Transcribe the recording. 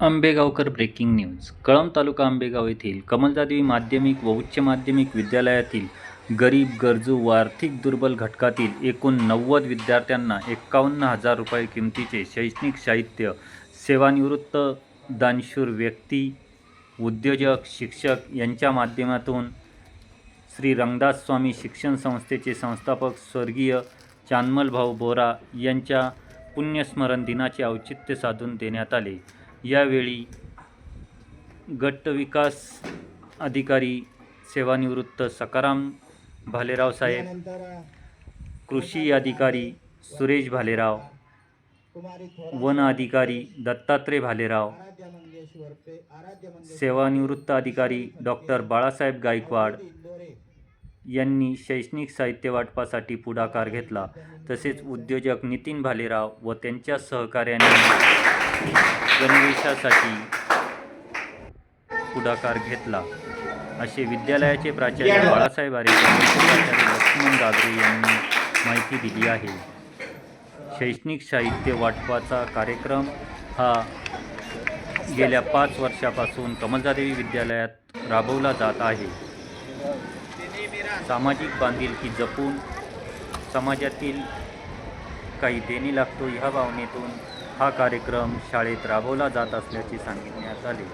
Ambegaonkar breaking news. Kalamb taluka Ambegaon येथील कमलदादेवी माध्यमिक व उच्च माध्यमिक विद्यालयातील गरीब गरजू व आर्थिक दुर्बल घटकातील एकूण नव्वद विद्यार्थ्यांना एकावन्न हजार रुपये किमतीचे शैक्षणिक साहित्य सेवानिवृत्त दानशूर व्यक्ती उद्योजक शिक्षक यांच्या माध्यमातून श्री रंगदास स्वामी शिक्षण संस्थेचे संस्थापक स्वर्गीय चांदमलभाऊ बोरा यांच्या पुण्यस्मरण दिनाचे औचित्य साधून देण्यात आले. यावेळी गट विकास अधिकारी सेवानिवृत्त सकाराम भालेराव साहेब कृषी अधिकारी सुरेश भालेराव वन अधिकारी दत्तात्रय भालेराव सेवानिवृत्त अधिकारी डॉक्टर बाळासाहेब गायकवाड यांनी शैक्षणिक साहित्य वाटपासाठी पुढाकार घेतला. तसेच उद्योजक नितीन भालेराव व त्यांच्या सहकार्याने गणवेशासाठी पुढाकार घेतला. असे विद्यालयाचे प्राचार्य बाळासाहेब आरेकर प्राचार्य लक्ष्मण गागरे यांनी माहिती दिली आहे. शैक्षणिक साहित्य वाटपाचा कार्यक्रम हा गेल्या पाच वर्षापासून कमलजादेवी विद्यालयात राबवला जात आहे. सामाजिक बांधिलकी जपून समाजातील काही देणी लागतो ह्या भावनेतून हा कार्यक्रम शाळेत राबवला जात असल्याचे सांगितण्यात आले.